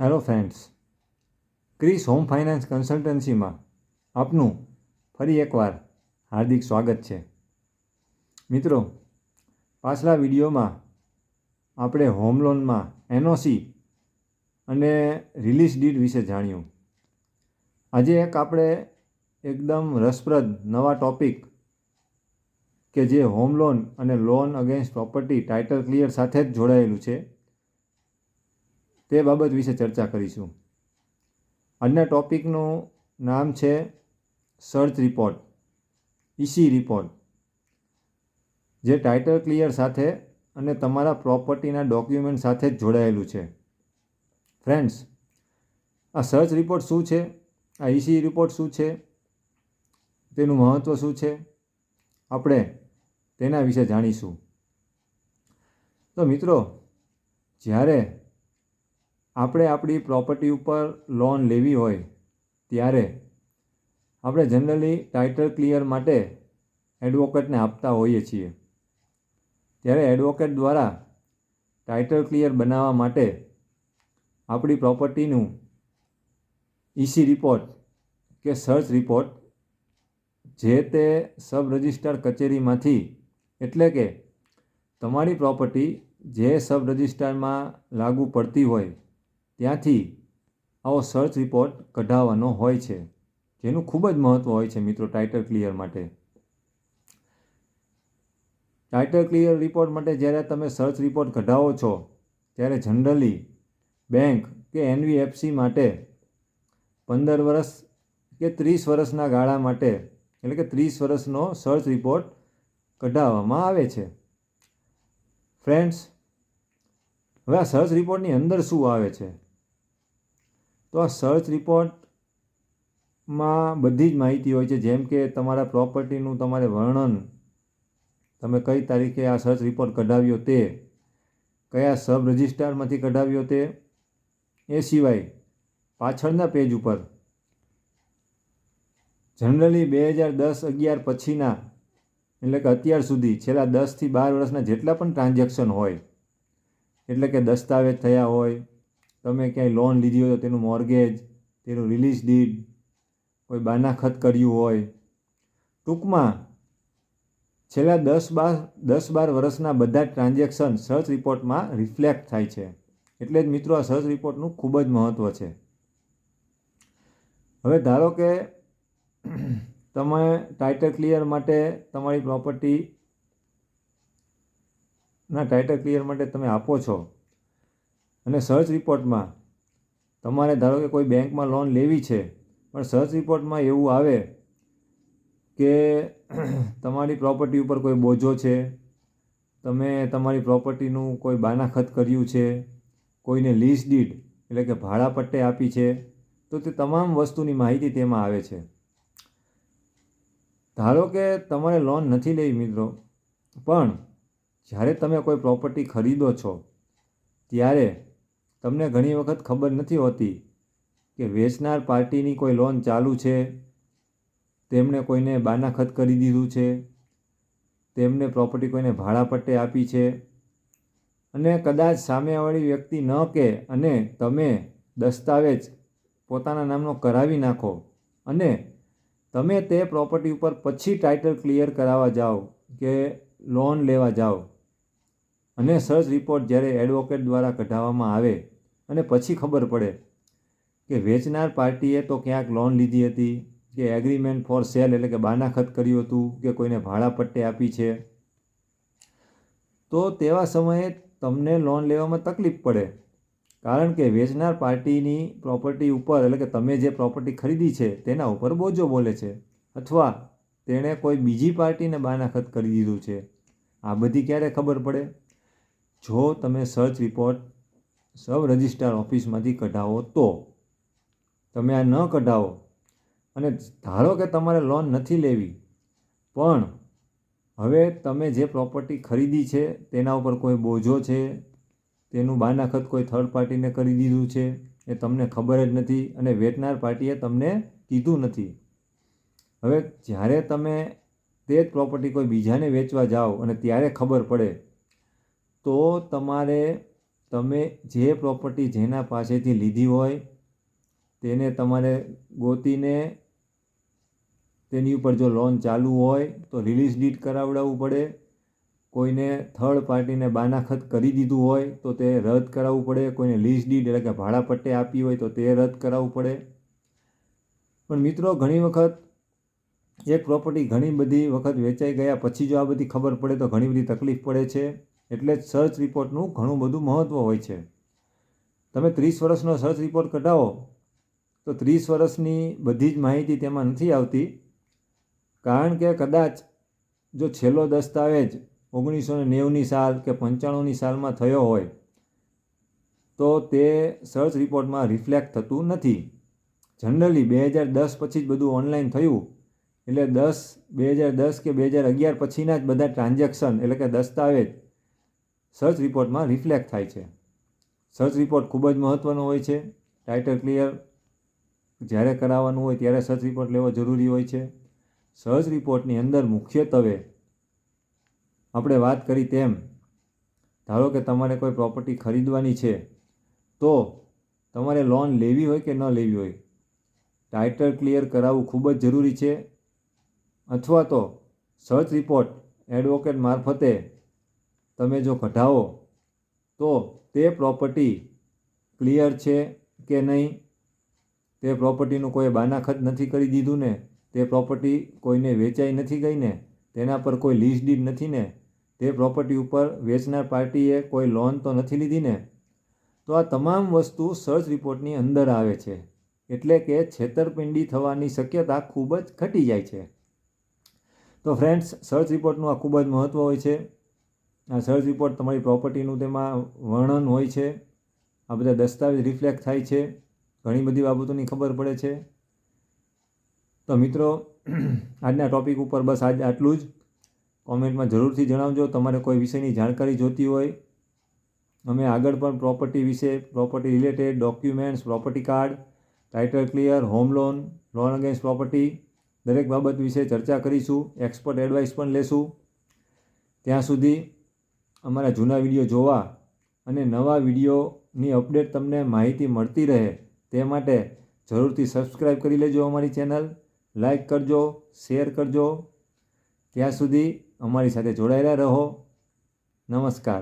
Hello friends Kris home finance કન્સલ્ટન્સીમાં આપનું ફરી એકવાર હાર્દિક સ્વાગત છે. મિત્રો, પાછલા વિડીયોમાં આપણે હોમ લોનમાં એનઓસી અને રિલીઝ ડીડ વિશે જાણ્યું. આજે એક આપણે એકદમ રસપ્રદ નવા ટોપિક કે જે હોમ લોન અને loan against property title clear સાથે જ જોડાયેલું છે. તે બાબત વિશે ચર્ચા કરીશું. આજના ટોપિકનું નામ છે સર્ચ રિપોર્ટ ઈસી રિપોર્ટ જે ટાઇટલ ક્લિયર સાથે અને તમારા પ્રોપર્ટીના ડોક્યુમેન્ટ સાથે જ જોડાયેલું છે. ફ્રેન્ડ્સ આ સર્ચ રિપોર્ટ શું છે? આ ઈસી રિપોર્ટ શું છે? તેનું મહત્ત્વ શું છે? આપણે તેના વિશે જાણીશું. તો મિત્રો, જ્યારે આપણે આપણી પ્રોપર્ટી ઉપર લોન લેવી હોય ત્યારે આપણે જનરલી ટાઇટલ ક્લિયર માટે એડવોકેટને આપતા હોઈએ છીએ. ત્યારે એડવોકેટ દ્વારા ટાઇટલ ક્લિયર બનાવવા માટે આપણી પ્રોપર્ટીનું ઈસી રિપોર્ટ કે સર્ચ રિપોર્ટ જે તે સબ રજિસ્ટ્રાર કચેરીમાંથી એટલે કે તમારી પ્રોપર્ટી જે સબ રજિસ્ટ્રારમાં લાગુ પડતી હોય ત્યાંથી આવો સર્ચ રિપોર્ટ કઢાવવાનો હોય છે, જેનું ખૂબ જ મહત્ત્વ હોય છે મિત્રો ટાઇટલ ક્લિયર માટે. ટાઇટલ ક્લિયર રિપોર્ટ માટે જ્યારે તમે સર્ચ રિપોર્ટ કઢાવો છો, ત્યારે જનરલી બેંક કે એનવીએફસી માટે પંદર વર્ષ કે ત્રીસ વર્ષના ગાળા માટે, એટલે કે ત્રીસ વર્ષનો સર્ચ રિપોર્ટ કઢાવવામાં આવે છે. ફ્રેન્ડ્સ હવે આ સર્ચ રિપોર્ટની અંદર શું આવે છે? તો આ સર્ચ રિપોર્ટમાં બધી જ માહિતી હોય છે. જેમ કે તમારા પ્રોપર્ટીનું તમારે વર્ણન, તમે કઈ તારીખે આ સર્ચ રિપોર્ટ કઢાવ્યો તે, કયા સબ રજિસ્ટ્રારમાંથી કઢાવ્યો તે, એ સિવાય પાછળના પેજ ઉપર જનરલી બે હજાર દસ અગિયાર પછીના, એટલે કે અત્યાર સુધી, છેલ્લા દસથી બાર વર્ષના જેટલા પણ ટ્રાન્ઝેક્શન હોય, એટલે કે દસ્તાવેજ થયા હોય તમે ક્યાંય લોન લીધી હોય તો તેનું મોર્ગેજ તેનું રિલીઝ ડીડ કોઈ બાનાખત કર્યું હોય. ટૂંકમાં, છેલ્લા દસ બાર દસ બાર વર્ષના બધા ટ્રાન્ઝેક્શન સર્ચ રિપોર્ટમાં રિફ્લેક્ટ થાય છે. એટલે જ મિત્રો આ સર્ચ રિપોર્ટનું ખૂબ જ મહત્ત્વ છે. હવે ધારો કે તમે ટાઇટલ ક્લિયર માટે તમારી પ્રોપર્ટી ના ટાઇટલ ક્લિયર માટે તમે આપો છો. અને સર્ચ રિપોર્ટમાં તમારે ધારો કે કોઈ બેંકમાં લોન લેવી છે, પણ સર્ચ રિપોર્ટમાં એવું આવે કે તમારી પ્રોપર્ટી ઉપર કોઈ બોજો છે, તમે તમારી પ્રોપર્ટીનું કોઈ બાનાખત કર્યું છે, કોઈને લીઝ ડીડ એટલે કે ભાડા પટ્ટે આપી છે, તો તે તમામ વસ્તુની માહિતી તેમાં આવે છે. ધારો કે તમારે લોન નથી લેવી મિત્રો, પણ જ્યારે તમે કોઈ પ્રોપર્ટી ખરીદો છો, ત્યારે તમને ઘણી વખત ખબર નથી હોતી કે વેચનાર પાર્ટીની કોઈ લોન ચાલુ છે તેમણે કોઈને બાનાખત કરી દીધું છે, તેમને પ્રોપર્ટી કોઈને ભાડા પટ્ટે આપી છે. અને કદાચ સામેવાળી વ્યક્તિ ન કે અને તમે દસ્તાવેજ પોતાના નામનો કરાવી નાખો અને તમે તે પ્રોપર્ટી ઉપર પછી ટાઇટલ ક્લિયર કરાવવા જાઓ કે લોન લેવા જાઓ. અને સર્ચ રિપોર્ટ જ્યારે એડવોકેટ દ્વારા કઢાવવામાં આવે અને પછી ખબર પડે કે વેચનાર પાર્ટીએ તો ક્યાંક લોન લીધી હતી, કે એગ્રીમેન્ટ ફોર સેલ એટલે કે બાનાખત કર્યું હતું, કે કોઈને ભાડા પટ્ટે આપી છે. તો તેવા સમયે તમને લોન લેવામાં તકલીફ પડે. કારણ કે વેચનાર પાર્ટીની પ્રોપર્ટી ઉપર એટલે કે તમે જે પ્રોપર્ટી ખરીદી છે, તેના ઉપર બોજો બોલે છે. અથવા તેણે કોઈ બીજી પાર્ટીને બાનાખત કરી દીધું છે. આ બધી ક્યારે ખબર પડે? જો તમે સર્ચ રિપોર્ટ સબ રજિસ્ટ્રાર ઓફિસમાંથી કઢાવો તો તમે આ ન કઢાવો. અને ધારો કે તમારે લોન નથી લેવી, પણ હવે તમે જે પ્રોપર્ટી ખરીદી છે તેના ઉપર કોઈ બોજો છે, તેનું બાનાખત કોઈ થર્ડ પાર્ટીને કરી દીધું છે એ તમને ખબર જ નથી અને વેચનાર પાર્ટીએ તમને કીધું નથી. હવે જ્યારે તમે તે જ પ્રોપર્ટી કોઈ બીજાને વેચવા જાઓ અને ત્યારે ખબર પડે તો તમારે તમે જે પ્રોપર્ટી જેના પાસેથી લીધી હોય, તેને તમારે ગોતીને તેની ઉપર જો લોન ચાલુ હોય, તો રિલીઝ ડીડ કરાવડાવવું પડે. કોઈને થર્ડ પાર્ટીને બાનાખત કરી દીધું હોય, તો તે રદ કરાવવું પડે. કોઈને લીઝ ડીડ એટલે કે ભાડા પટ્ટે આપી હોય, તો તે રદ કરાવવું પડે. પણ મિત્રો, ઘણી વખત એક પ્રોપર્ટી ઘણી બધી વખત વેચાઈ ગયા, પછી જો આ બધી ખબર પડે, તો ઘણી બધી તકલીફ પડે છે. એટલે જ સર્ચ રિપોર્ટનું ઘણું બધું મહત્ત્વ હોય છે. તમે ત્રીસ વર્ષનો સર્ચ રિપોર્ટ કઢાવો, તો ત્રીસ વર્ષની બધી જ માહિતી તેમાં નથી આવતી. કારણ કે કદાચ જો છેલ્લો દસ્તાવેજ ઓગણીસો ને નેવુંની સાલ કે પંચાણુંની સાલમાં થયો હોય, તો તે સર્ચ રિપોર્ટમાં રિફ્લેક્ટ થતું નથી. જનરલી બે હજાર દસ પછી જ બધું ઓનલાઈન થયું. એટલે દસ, બે હજાર દસ કે બે હજાર અગિયાર પછીના જ બધા ટ્રાન્ઝેક્શન એટલે કે દસ્તાવેજ સર્ચ રિપોર્ટમાં રિફ્લેક્ટ થાય છે. સર્ચ રિપોર્ટ ખૂબ જ મહત્ત્વનો હોય છે. ટાઇટલ ક્લિયર જ્યારે કરાવવાનું હોય ત્યારે સર્ચ રિપોર્ટ લેવો જરૂરી હોય છે. સર્ચ રિપોર્ટની અંદર મુખ્યત્વે આપણે વાત કરી તેમ, ધારો કે તમારે કોઈ પ્રોપર્ટી ખરીદવાની છે, તો તમારે લોન લેવી હોય કે ન લેવી હોય? ટાઇટલ ક્લિયર કરાવવું ખૂબ જ જરૂરી છે. અથવા તો સર્ચ રિપોર્ટ એડવોકેટ મારફતે તમે જો કઢાવો, તો તે પ્રોપર્ટી ક્લિયર છે કે નહીં? તે પ્રોપર્ટીનું કોઈ બાનાખત નથી કરી દીધું ને? તે પ્રોપર્ટી કોઈને વેચાઈ નથી ગઈ ને? તેના પર કોઈ લીઝ ડીડ નથી ને? તે પ્રોપર્ટી ઉપર વેચનાર પાર્ટીએ કોઈ લોન તો નથી લીધી ને? તો આ તમામ વસ્તુ સર્ચ રિપોર્ટની અંદર આવે છે. એટલે કે છેતરપિંડી થવાની શક્યતા ખૂબ જ ઘટી જાય છે. તો ફ્રેન્ડ્સ સર્ચ રિપોર્ટનું આ ખૂબ જ મહત્ત્વ હોય છે. આ સર્ચ રિપોર્ટ તમારી પ્રોપર્ટીનું તેમાં વર્ણન હોય છે. આ બધા દસ્તાવેજ રિફ્લેક્ટ થાય છે. ઘણી બધી બાબતોની ખબર પડે છે. તો મિત્રો, આજના ટૉપિક ઉપર બસ આજ આટલું જ. કોમેન્ટમાં જરૂરથી જણાવજો. તમારે કોઈ વિષયની જાણકારી જોતી હોય, અમે આગળ પણ પ્રોપર્ટી વિશે property related documents property card title clear home loan loan against property દરેક બાબત વિશે ચર્ચા કરીશું. એક્સપર્ટ એડવાઇસ પણ લેશું. ત્યાં સુધી અમારા જૂના વીડિયો જોવા અને નવા વિડીયોની અપડેટ તમને માહિતી મળતી રહે તે માટે જરૂરથી સબસ્ક્રાઈબ કરી લેજો અમારી ચેનલ લાઈક કરજો, શેર કરજો. ત્યાં સુધી અમારી સાથે જોડાયેલા રહો. નમસ્કાર.